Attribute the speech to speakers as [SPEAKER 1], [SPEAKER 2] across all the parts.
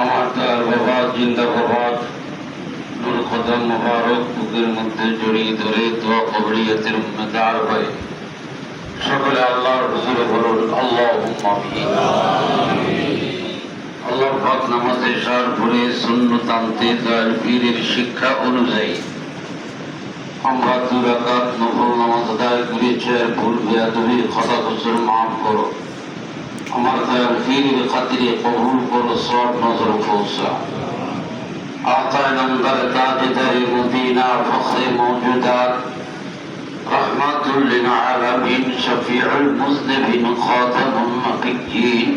[SPEAKER 1] আমার তার বাবা বুকের মধ্যে জড়িয়ে ধরে দোয়া কবরিয়তের সকলে আল্লাহর হুজুরে বলুন আল্লাহ আল্লাহ পাক নামাজে সার ভরে শূন্যতান্তে দয়াল পীরের শিক্ষা অনুযায়ী আমরা দুরাকাত নফল নামাজ আদায় করেছি, আর ভুল বেয়াদবি খতা মাফ করো। আমার দয়াল পীরের খাতিরে কবুল করো সব নজর পৌঁছা آقا نمبر تاجدر مدینہ فخر موجودات رحمت للعالمین شفیع المذنبین خاتم النبیین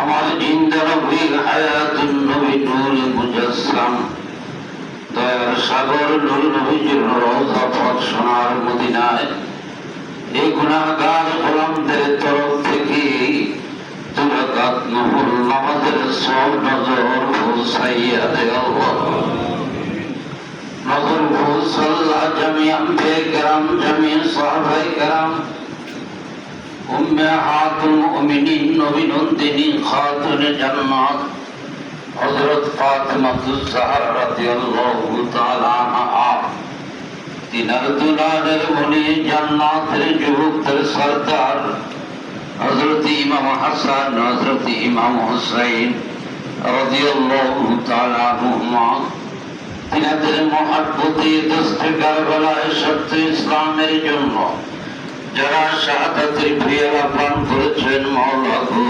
[SPEAKER 1] আমার জিন্দা নবীর হায়াত নবী নূর মুজাসসাম দয়ার সাগর নূর নবীজির রওজা পথ সোনার মদিনায় এই গুণাগার গোলামদের তরফ থেকে দুরাকাত নহর নামাজের সব নজর পৌঁছাইয়া দেওয়া নজর পৌঁছাল্লা জামি আম্বে কেরাম জামি সাহাবাই কেরাম। উম্মাহাতুল মুমিনিন নবী নন্দিনী খাতুনে জান্নাত। হযরত ফাতিমাতুজ জাহরা রাদিয়াল্লাহু তাআলা আনহা। তিনার দুলারের মনি জান্নাতের যুবকদের সরদার। হযরত ইমাম হাসান, হযরত ইমাম হুসাইন রাদিয়াল্লাহু তাআলা আনহুমা। তিনাদের মহব্বতে, দস্তে কারবালায় সত্য ইসলামের জন্য যারা শাহাদাতের প্রিয়রা প্রাণ করেছেন মাওলা গো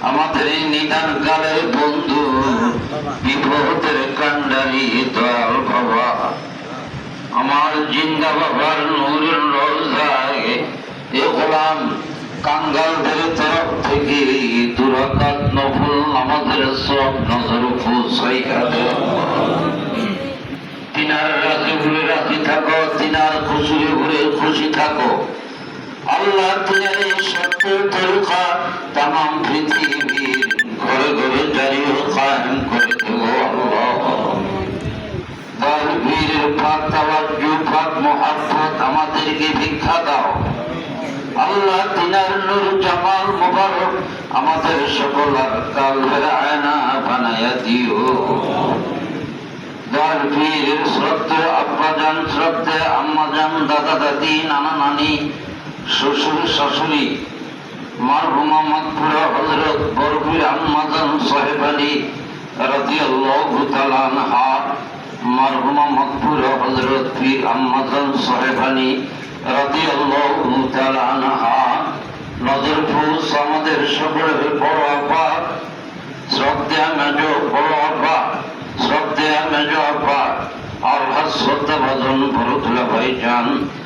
[SPEAKER 1] আমাদের এই নিদান কালের বন্ধু বিপদের কান্ডারি দয়াল বাবা। আমার জিন্দা বাবার নূরের রোজায় এ গোলাম কাঙ্গালদের তরফ থেকে দুরাকাত নফল আমাদের সব নজর পৌঁছাইয়া তিনার রাজি ঘুরে রাজি থাকো, তিনার খুশি ঘুরে খুশি থাকো। আল্লাহ তোমার এই সত্যের তরুখা তাম পৃথিবীর ঘরে ঘরে জারি ও করে দেবো আল্লাহ বীরের ফাঁক তাওয়াজ্জু মোহাব্বত আমাদেরকে ভিক্ষা দাও। আল্লাহ তিনার নূর, জামাল মুবারক আমাদের সকল কালের আয়না বানায়া দিও। দল বীরের শ্রদ্ধে, আব্বাজান, শ্রদ্ধে, আম্মাজান, দাদা দাদি, নানা নানি শ্বশুর, শাশুড়ি মারহুমা মাকফুরা হযরত বরফি আম্মাজান সাহেব আলী রাদিয়াল্লাহু আমাদের সকলের বড় আপা, শ্রদ্ধা মেজ, বড় আপা, শ্রদ্ধা মেজ আপা শ্রদ্ধা ভজন ভরতুল্লাহ ভাইজান দল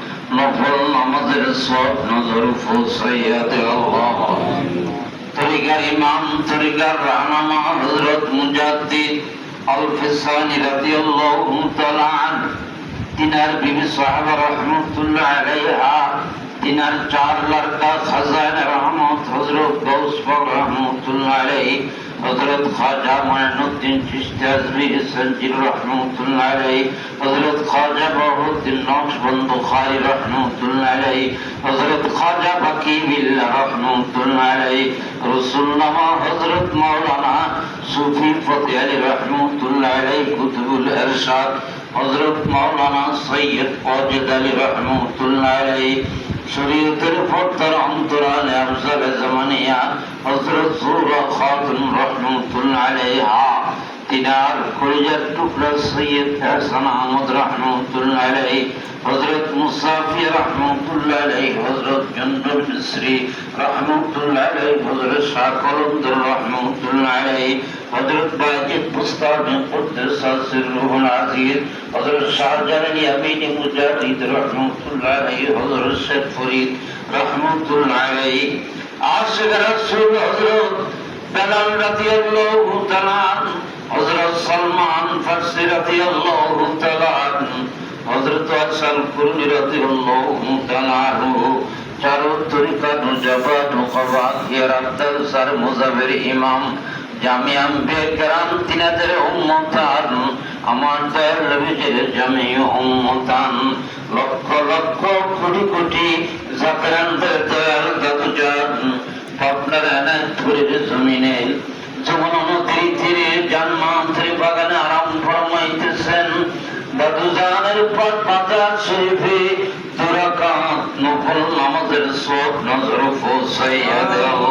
[SPEAKER 1] নফল নামাজের সব নজর পৌঁছাইয়া দেওয়া তরিকার ইমাম, তরিকার রাহনামা হযরত মুজাদ্দিদ আল ফিসানি রাদিয়াল্লাহু তাআলা তিনার বিবি সাহাবা রহমতুল্লাহ আলাইহা, তিনার চার লড়কা খাজান রহমত হযরত গৌস পাক রহমতুল্লাহ আলাইহি। হযরত খাজা মাইনুদ্দিন চিশতি আজমি সঞ্জির রহমতুল্লাহ আলাইহি হযরত খাজা বাহুদ্দিন নকশবন্দ খারি রহমতুল্লাহ আলাইহি হযরত খাজা বাকি বিল্লাহ রহমতুল্লাহ আলাইহি রসুল্লামা হযরত মাওলানা সুফি ফতে আলী রহমতুল্লাহ আলাইহি কুতুবুল ইরশাদ হজরত মাওলানা সৈয়দ ওয়াজেদ আলী রহমতুল্লাহ আলাইহি শরীয়তের পর্দার অন্তরালে আফজাল জামানিয়া হজরত সুরা খাতুন রহমতুল্লাহ আলাইহা তিনার কলিজার টুকরা সৈয়দ হাসান আহমদ রহমতুল্লাহ আলাইহি হজরত মুসাফি রহমতুল্লাহ আলাইহি হজরত জন্ডুল মিসরি রহমতুল্লাহ আলাইহি হজরত শাহ কলন্দর রহমতুল্লাহ আলাইহি হজরত বাজিদ মুস্তাফি কুদ্দুস হজরত শাহজালালি আমিনী মুজাহিদ রহমতুল্লাহ হজরত শেখ ফরিদ রহমতুল্লাহ হজরত বেলাল আসাল চারো তরিকা ইয়ার আব্দাল সার মুজাবির ইমাম জামিয়াম বেকরাম তিনাদের উম্মতান, আমার দয়াল নবীজির জামি উম্মতান। লক্ষ লক্ষ কোটি কোটি জাকরানদের দয়াল দাদু জান আপনার এনায়তপুরের জমিনে। যমুনা নদীর তীরে জান্নাতের বাগানে আরাম ফরমাইতেছেন দাদু জানের পথ মাতার শরীফে সব নজর দেওয়া।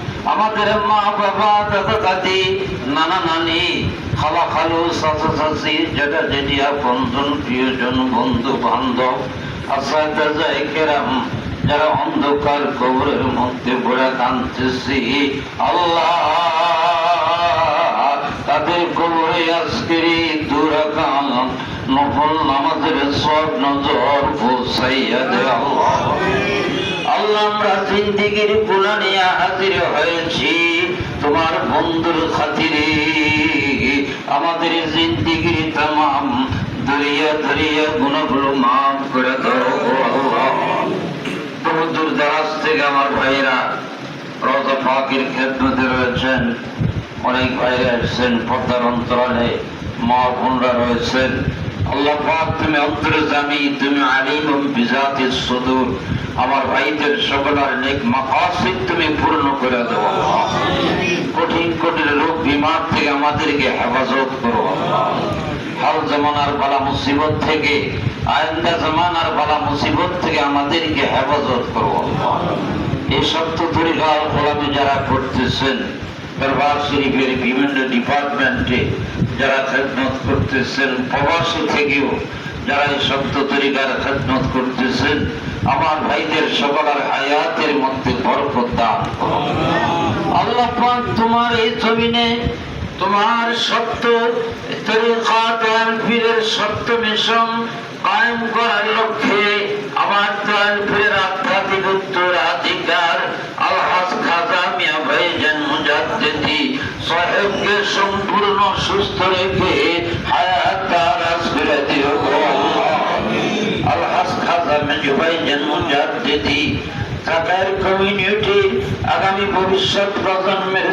[SPEAKER 1] আমাদের মা বাবা দাদা দাদি, নানা নানি, খালা খালু চাচা চাচি জেঠা বন্ধন প্রিয়জন, বন্ধু বান্ধব যায় কেরাম, যারা অন্ধকার কবরের মধ্যে পড়ে কাঁদতেছি। আল্লাহ, তাদের কবরে আজকের এই দুরাকাম, নফল নামাজের সব নজর পৌঁছাইয়া দে আমরা জিন্দিগির হাজির হয়েছি। তোমার বন্ধুর খাতিরে আমাদের জিন্দিগির তাম দরিয়া দরিয়া গুণগুলো মাফ করে দূর দারাজ থেকে আমার ভাইরা রোজা পাকের খেদমতে রয়েছেন। অনেক ভাইরা এসেছেন পর্দার অন্তরালে, মা রয়েছেন। আল্লাহ পাক, তুমি অন্তরজামি তুমি আলিম বিজাতি সুদূর আমার ভাইদের সকলের নেক মাকাসিদ তুমি পূর্ণ করে আল্লাহ। কঠিন কঠিন রোগ বিমার থেকে আমাদেরকে হেফাজত করো হাল জমানার বালা মুসিবত থেকে আয়ন্দা জমানার বালা মুসিবত থেকে আমাদেরকে হেফাজত করো। এই সত্য তরিকার গোলামি যারা করতেছেন দরবার শরীফের বিভিন্ন ডিপার্টমেন্টে যারা খেদমত করতেছেন, প্রবাসী থেকেও যারা এই সত্য তরিকার খেদমত করতেছেন, আমার ভাইদের সকলের হায়াতের মধ্যে বরকত দান আল্লাহ তোমার এই জমিনে তোমার সত্য তরিকা তালফিরের সত্য মিশন কায়েম করার লক্ষ্যে আমার তালফিরের আধ্যাত্মিক উত্তরাধিকার আলহাজ খাজা মিয়া ভাইজান মুজাদ্দিদি সাহেবকে সম্পূর্ণ সুস্থ রেখে আল্লাহ। আগামী ভবিষ্যৎ প্রজন্মের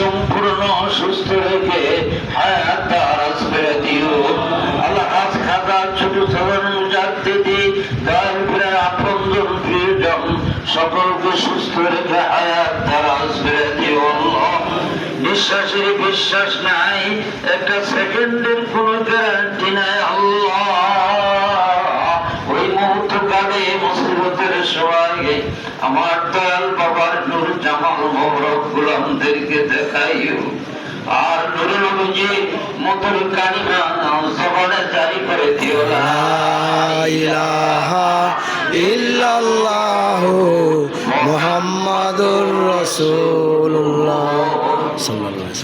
[SPEAKER 1] সম্পূর্ণ সুস্থ রেখে হায়াত আলহাজ খাদা ছোট সদর মুজাদ্দিদি দয়াল ফিরার আপনজন প্রিয়জন সকলকে সুস্থ রেখে হায়াত দারাজ করে দিও নিঃশ্বাসের বিশ্বাস নাই, একটা সেকেন্ডের কোনো গ্যারান্টি নাই ওই মুহূর্ত কালে মুসিবতের সময় আমার দয়াল বাবার নূর জামাল মোহরক গুলামদেরকে দেখাইও। আর নূর নবীজি মধুর কালিমা জবানে জারি করে দিও। না
[SPEAKER 2] ইল্লাল্লাহ মুহাম্মাদুর রাসূলুল্লাহ। সাল্লাল্লাহু আলাইহি